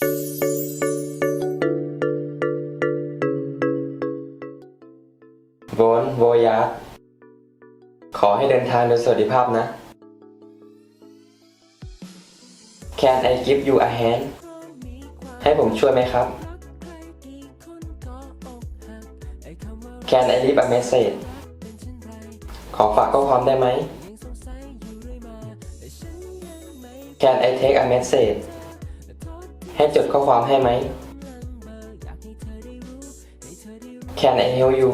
โวนโวยาขอให้เดินทางโดยสวัสดิภาพนะ Can I give you a hand ให้ผมช่วยไหมครับ Can I leave a message ขอฝากข้อความได้ไหม Can I take a message ให้จดข้อความให้ไหม Can I help you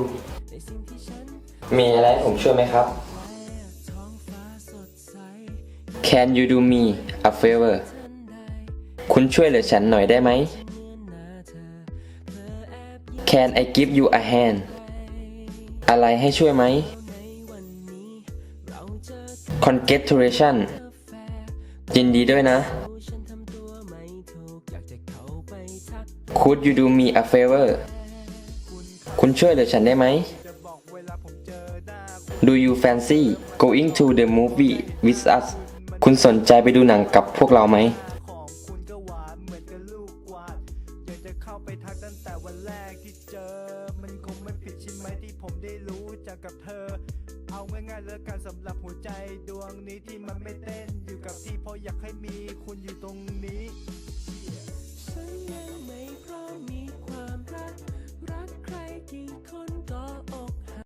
มีอะไรให้ผมช่วยไหมครับ Can you do me a favor คุณช่วยเหลือฉันหน่อยได้ไหม Can I give you a hand อะไรให้ช่วยไหม Congratulations ยินดีด้วยนะ Could you do me a favor คุณช่วยเหลือฉันได้ไหม Do you fancy going to the movie with us คุณสนใจไปดูหนังกับพวกเราไหม กับลูกกวาดอยากจะเข้าไปทักตั้งแต่วันแรกที่เจอมันคงไม่ผิดใช่ไหมที่ผมได้รู้จักกับเธอเอาง่ายๆแล้วกันสำหรับหัวใจดวงนี้ที่มันไม่เต้นอยู่กับที่เพราะอยากให้มีคุณอยู่ตรงนี้